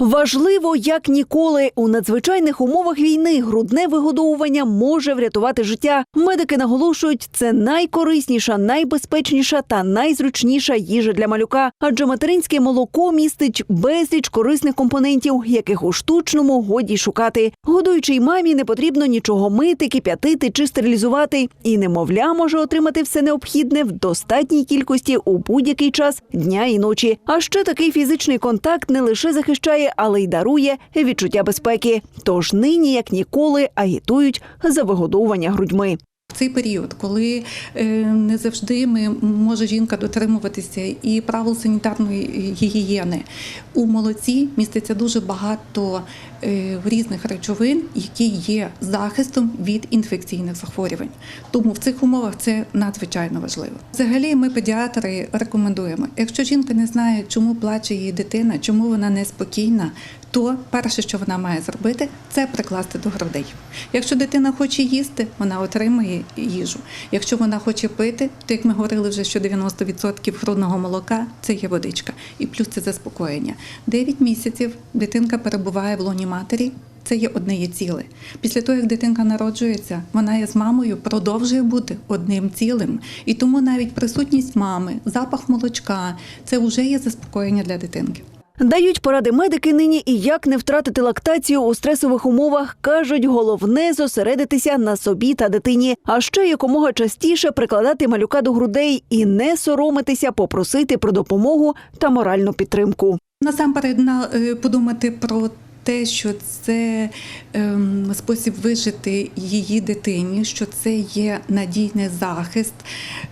Важливо як ніколи у надзвичайних умовах війни грудне вигодовування може врятувати життя. Медики наголошують, це найкорисніша, найбезпечніша та найзручніша їжа для малюка, адже материнське молоко містить безліч корисних компонентів, яких у штучному годі шукати. Годуючій мамі не потрібно нічого мити, кип'ятити чи стерилізувати, і немовля може отримати все необхідне в достатній кількості у будь-який час дня і ночі. А ще такий фізичний контакт не лише захищає, але й дарує відчуття безпеки. Тож нині, як ніколи, агітують за вигодовування грудьми. Цей період, коли е, не завжди ми може жінка дотримуватися і правил санітарної гігієни, у молоці міститься дуже багато е, різних речовин, які є захистом від інфекційних захворювань. Тому в цих умовах це надзвичайно важливо. Взагалі, ми, педіатри, рекомендуємо, якщо жінка не знає, чому плаче її дитина, чому вона неспокійна, то перше, що вона має зробити, це прикласти до грудей. Якщо дитина хоче їсти, вона отримує їжу. Якщо вона хоче пити, то як ми говорили вже, що 90% грудного молока це є водичка, і плюс це заспокоєння. 9 місяців дитинка перебуває в лоні матері. Це є одне є ціле. Після того, як дитинка народжується, вона є з мамою продовжує бути одним цілим. І тому навіть присутність мами, запах молочка це вже є заспокоєння для дитинки. Дають поради медики нині і як не втратити лактацію у стресових умовах. кажуть, головне зосередитися на собі та дитині, а ще якомога частіше прикладати малюка до грудей і не соромитися попросити про допомогу та моральну підтримку. Насамперед на е, подумати про те, що це ем, спосіб вижити її дитині, що це є надійний захист,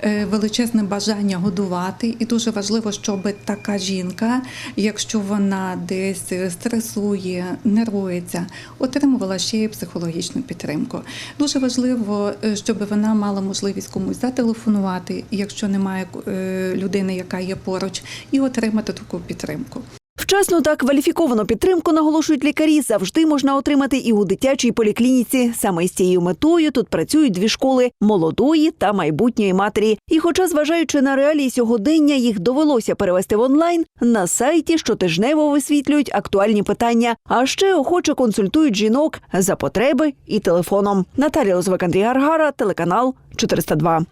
е, величезне бажання годувати. І дуже важливо, щоб така жінка, якщо вона десь стресує, нервується, отримувала ще й психологічну підтримку. Дуже важливо, е, щоб вона мала можливість комусь зателефонувати, якщо немає е, людини, яка є поруч, і отримати таку підтримку. Вчасну та кваліфіковану підтримку наголошують лікарі. Завжди можна отримати і у дитячій поліклініці. Саме з цією метою тут працюють дві школи молодої та майбутньої матері. І, хоча, зважаючи на реалії сьогодення, їх довелося перевести в онлайн, на сайті щотижнево висвітлюють актуальні питання, а ще охоче консультують жінок за потреби і телефоном. Наталія Андрій Гаргара, телеканал 402.